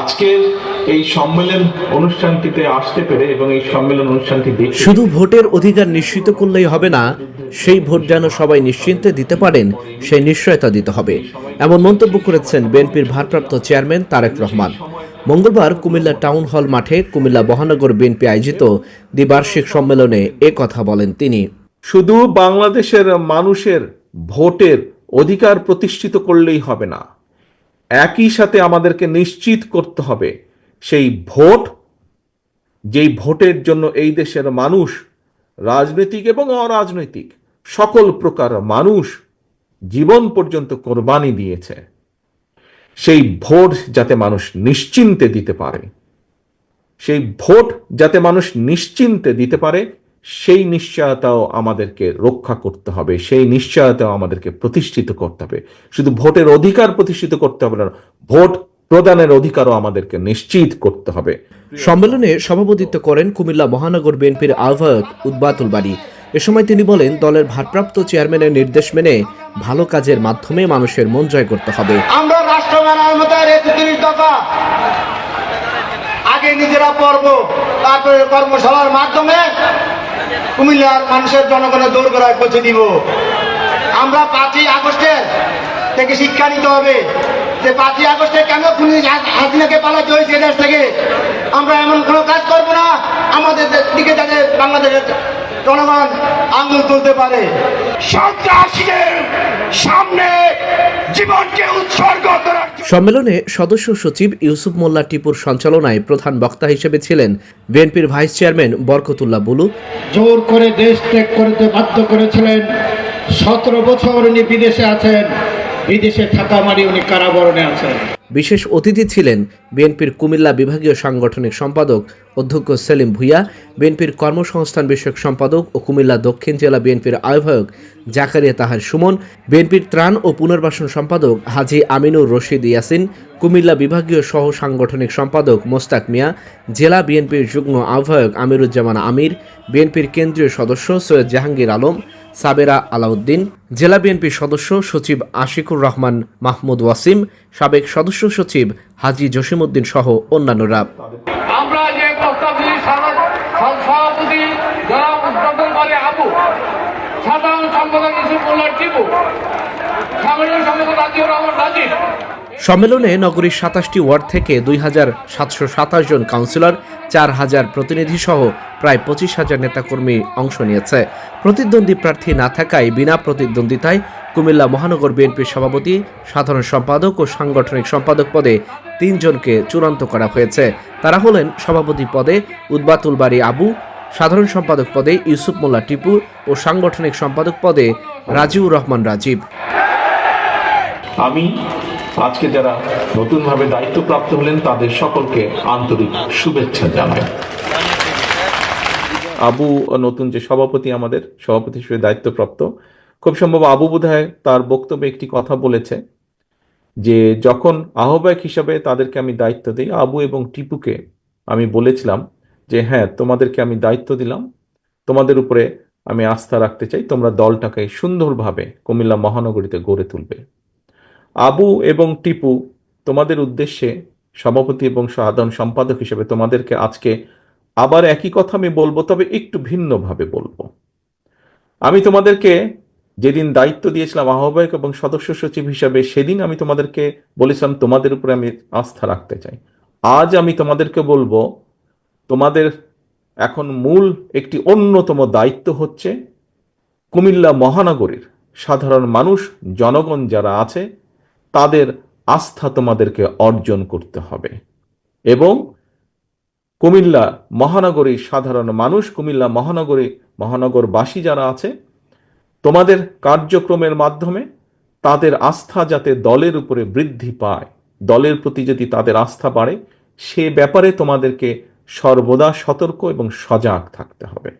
আজকের এই সম্মেলন অনুষ্ঠানটিতে আসতে পেরে এবং এই সম্মেলন অনুষ্ঠানটি শুধু ভোটের অধিকার নিশ্চিত করলেই হবে না সেই ভোট যেন সবাই নিশ্চিন্তে দিতে পারেন সেই নিশ্চয়তা দিতে হবে। এমন মন্তব্য করেছেন বিএনপির ভারপ্রাপ্ত চেয়ারম্যান তারেক রহমান। মঙ্গলবার কুমিল্লা টাউন হল মাঠে কুমিল্লা মহানগর বিএনপি আয়োজিত দ্বিবার্ষিক সম্মেলনে এ কথা বলেন তিনি। শুধু বাংলাদেশের মানুষের ভোটের অধিকার প্রতিষ্ঠিত করলেই হবে না। একই সাথে আমাদেরকে নিশ্চিত করতে হবে, সেই ভোট, যেই ভোটের জন্য এই দেশের মানুষ রাজনৈতিক এবং অরাজনৈতিক সকল প্রকার মানুষ জীবন পর্যন্ত কোরবানি দিয়েছে, সেই ভোট যাতে মানুষ নিশ্চিন্তে দিতে পারে, সেই ভোট যাতে মানুষ নিশ্চিন্তে দিতে পারে সেই নিশ্চয়তাও আমাদেরকে রক্ষা করতে হবে সেই নিশ্চয়তাও আমাদেরকে প্রতিষ্ঠিত করতে হবে। শুধু ভোটের অধিকার প্রতিষ্ঠিত করতে হবে না ভোট প্রদানের অধিকারও আমাদেরকে নিশ্চিত করতে হবে। সম্মেলনে সভাপতিত্ব করেন কুমিল্লা মহানগর বিএনপির আহ্বায়ক উদ্বাতুল বাড়ি এ সময় তিনি বলেন দলের ভারপ্রাপ্ত চেয়ারম্যানের নির্দেশ মেনে ভালো কাজের মাধ্যমে মানুষের মন জয় করতে হবে। আমরা রাষ্ট্র মেরামতের একত্রিশ দফা আগে নিজেরা পড়ব তারপরে কর্মশালার মাধ্যমে কুমিল্লার মানুষের জনগণের দৌড় করায় পৌঁছে দিব। আমরা পাঁচই আগস্টের থেকে শিক্ষা নিতে হবে যে পাঁচই আগস্টে কেন খুনি হাসিনাকে পালাতে হয়েছে দেশ থেকে? আমরা এমন কোনো কাজ করব না। আমাদের দিকে যাতে বাংলাদেশের জনগণ আঙুল তুলতে পারে। সন্ত্রাসীদের সামনে জীবনকে উৎসর্গ করার সম্মেলনে সদস্য সচিব ইউসুফ মোল্লা টিপুর সঞ্চালনায় প্রধান বক্তা হিসেবে ছিলেন বিএনপির ভাইস চেয়ারম্যান বরকতুল্লাহ বুলু। জোর করে দেশ ত্যাগ করতে বাধ্য করেছিলেন। সতেরো বছর উনি বিদেশে আছেন। বিদেশে থাকা মানে উনি কারাবরণে আছেন। বিশেষ অতিথি ছিলেন বিএনপির কুমিল্লা বিভাগীয় সাংগঠনিক সম্পাদক অধ্যক্ষ সেলিম ভুইয়া, বিএনপির কর্মসংস্থান বিষয়ক সম্পাদক ও কুমিল্লা দক্ষিণ জেলা বিএনপির আহ্বায়ক জাকারিয়া তাহার সুমন, বিএনপির ত্রাণ ও পুনর্বাসন সম্পাদক হাজি আমিনুর রশিদ ইয়াসিন, কুমিল্লা বিভাগীয় সহ সাংগঠনিক সম্পাদক মোস্তাক মিয়া, জেলা বিএনপির যুগ্ম আহ্বায়ক আমিরুজ্জামান আমির, বিএনপির কেন্দ্রীয় সদস্য সৈয়দ জাহাঙ্গীর আলম সাবেরা আলাউদ্দিন জেলা বিএনপির সদস্য সচিব আশিকুর রহমান মাহমুদ ওয়াসিম সাবেক সদস্য সচিব হাজি জসিমউদ্দিন সহ অন্যান্যরা। আমরা যে প্রস্তাব সভাপতি আবু সাধারণ সম্পাদক টিপু সম্মেলনে নগরীর সাতাশটি ওয়ার্ড থেকে দুই হাজার সাতশো সাতাশ জন কাউন্সিলর চার হাজার প্রতিনিধি সহ প্রায় পঁচিশ হাজার নেতাকর্মী অংশ নিয়েছে। প্রতিদ্বন্দ্বী প্রার্থী না থাকায় বিনা প্রতিদ্বন্দ্বিতায় কুমিল্লা মহানগর বিএনপির সভাপতি, সাধারণ সম্পাদক ও সাংগঠনিক সম্পাদক পদে তিনজনকে চূড়ান্ত করা হয়েছে। তারা হলেন সভাপতি পদে উদ্বাতুল বাড়ি আবু, সাধারণ সম্পাদক পদে ইউসুফ মোল্লা টিপু ও সাংগঠনিক সম্পাদক পদে রাজিউর রহমান রাজীব। আমি আজকে যারা নতুনভাবে দায়িত্বপ্রাপ্ত হলেন, তাদের সকলকে আন্তরিক শুভেচ্ছা জানাই। আবু নতুন যে সভাপতি আমাদের, সভাপতি হিসেবে দায়িত্বপ্রাপ্ত, খুব সম্ভব আবু বোধহয় তার বক্তব্যে একটি কথা বলেছে, যে যখন আহ্বায়ক হিসাবে তাদেরকে আমি দায়িত্ব দিই, আবু এবং টিপুকে আমি বলেছিলাম যে হ্যাঁ তোমাদেরকে আমি দায়িত্ব দিলাম, তোমাদের উপরে আমি আস্থা রাখতে চাই, তোমরা দলটাকে সুন্দরভাবে কুমিল্লা মহানগরীতে গড়ে তুলবে। আবু এবং টিপু তোমাদের উদ্দেশ্যে সভাপতি এবং সাধারণ সম্পাদক হিসেবে তোমাদেরকে আজকে আবার একই কথা আমি বলব, তবে একটু ভিন্নভাবে বলব। আমি তোমাদেরকে যেদিন দায়িত্ব দিয়েছিলাম আহ্বায়ক এবং সদস্য সচিব হিসাবে, সেদিন আমি তোমাদেরকে বলেছিলাম, তোমাদের উপরে আমি আস্থা রাখতে চাই। আজ আমি তোমাদেরকে বলব, তোমাদের এখন মূল একটি অন্যতম দায়িত্ব হচ্ছে কুমিল্লা মহানগরীর সাধারণ মানুষ, জনগণ যারা আছে তাদের আস্থা তোমাদেরকে অর্জন করতে হবে। এবং কুমিল্লা মহানগরী সাধারণ মানুষ, কুমিল্লা মহানগরী মহানগরবাসী যারা আছে, তোমাদের কার্যক্রমের মাধ্যমে তাদের আস্থা যাতে দলের উপরে বৃদ্ধি পায়, দলের প্রতি যদি তাদের আস্থা বাড়ে, সে ব্যাপারে তোমাদেরকে সর্বদা সতর্ক এবং সজাগ থাকতে হবে।